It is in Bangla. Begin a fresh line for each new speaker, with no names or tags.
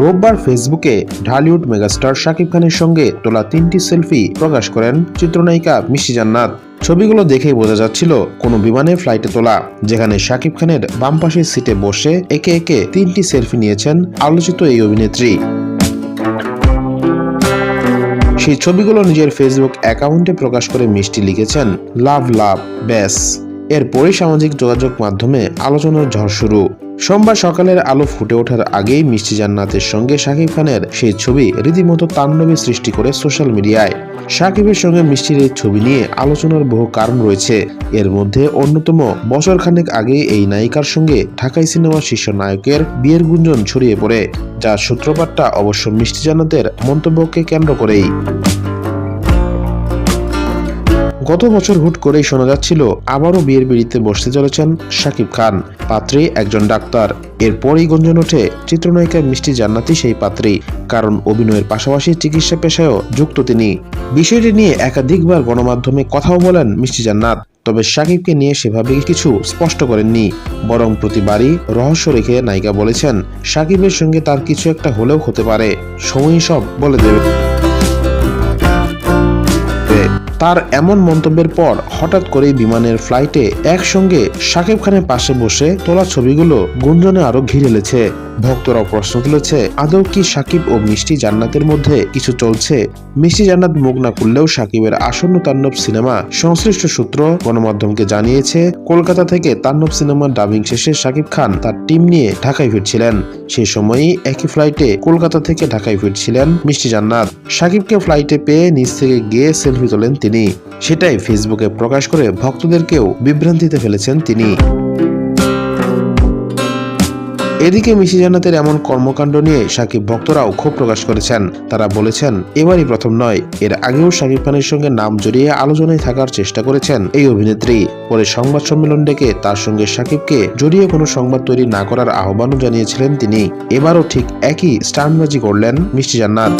রোববার ফেসবুকে ঢালিউড মেগাস্টার শাকিব খানের সঙ্গে তোলা তিনটি সেলফি প্রকাশ করেন চিত্রনায়িকা মিষ্টি জান্নাত। ছবিগুলো দেখেই বোঝা যাচ্ছিল কোনো বিমানে ফ্লাইটে তোলা, যেখানে শাকিব খানের বাম পাশের সিটে বসে একে একে তিনটি সেলফি নিয়েছেন আলোচিত এই অভিনেত্রী। সেই ছবিগুলো নিজের ফেসবুক অ্যাকাউন্টে প্রকাশ করে মিষ্টি লিখেছেন, লাভ লাভ, ব্যাস। এরপরই সামাজিক যোগাযোগ মাধ্যমে আলোচনার ঝড় শুরু। সোমবার সকালের আলো ফুটে ওঠার আগেই মিষ্টি জান্নাতের সঙ্গে শাকিব খানের সেই ছবি রীতিমতো তাণ্ডবী সৃষ্টি করে সোশ্যাল মিডিয়ায়। শাকিবের সঙ্গে মিষ্টির এই ছবি নিয়ে আলোচনার বহু কারণ রয়েছে। এর মধ্যে অন্যতম, বছর খানেক আগে এই নায়িকার সঙ্গে ঢাকাই সিনেমার শীর্ষ নায়কের বিয়ের গুঞ্জন ছড়িয়ে পড়ে যার সূত্রপাতটা অবশ্য মিষ্টি জান্নাতের মন্তব্যকে কেন্দ্র করেই। গত বছর হুট করেই শোনা যাচ্ছিল, আবারও বিয়ের পিড়িতে বসতে চলেছেন শাকিব খান, পাত্রী একজন ডাক্তার। এরপরই গুঞ্জন ওঠে চিত্রনায়িকা মিষ্টি জান্নাতি সেই পাত্রী, কারণ অভিনয়ের পাশাপাশি চিকিৎসা পেশায়ও যুক্ত তিনি। বিষয়টি নিয়ে একাধিকবার গণমাধ্যমে কথাও বলেন মিষ্টি জান্নাত, তবে শাকিবকে নিয়ে সেভাবে কিছু স্পষ্ট করেননি। বরং প্রতিবারই রহস্য রেখে নায়িকা বলেছেন, শাকিবের সঙ্গে তার কিছু একটা হলেও হতে পারে। সময়ই সব বলে দেবে। তার এমন মন্তব্যের পর হঠাৎ করেই বিমানের ফ্লাইটে একসঙ্গে শাকিব খানের পাশে বসে তোলা ছবিগুলো গুঞ্জনে আরও ঘিরে এলেছে ভক্তরাও প্রশ্ন তুলেছে, আদৌ কি সাকিব ও মিষ্টি জান্নাতের মধ্যে কিছু চলছে? মিষ্টি জান্নাত মুখ না খুললেও সাকিবের আসন্ন তাণ্ডব সিনেমা সংশ্লিষ্ট সূত্র গণমাধ্যমকে জানিয়েছে, কলকাতা থেকে তাণ্ডব সিনেমার ডাবিং শেষে সাকিব খান তার টিম নিয়ে ঢাকায় ফিরছিলেন। সেই সময়ই একই ফ্লাইটে কলকাতা থেকে ঢাকায় ফিরছিলেন মিষ্টি জান্নাত। সাকিবকে ফ্লাইটে পেয়ে নিচ থেকে গিয়ে সেলফি তোলেন তিনি। সেটাই ফেসবুকে প্রকাশ করে ভক্তদেরকেও বিভ্রান্তিতে ফেলেছেন তিনি। এদিকে মিশি জান্নাতের এমন কর্মকাণ্ড নিয়ে সাকিব ভক্তরাও ক্ষোভ প্রকাশ করেছেন। তারা বলেছেন, এবারই প্রথম নয়, এর আগেও সাকিব খানের সঙ্গে নাম জড়িয়ে আলোচনায় থাকার চেষ্টা করেছেন এই অভিনেত্রী। পরে সংবাদ সম্মেলন ডেকে তার সঙ্গে সাকিবকে জড়িয়ে কোনো সংবাদ তৈরি না করার আহ্বানও জানিয়েছিলেন তিনি। এবারও ঠিক একই স্টানবাজি করলেন মিষ্টি জান্নাত।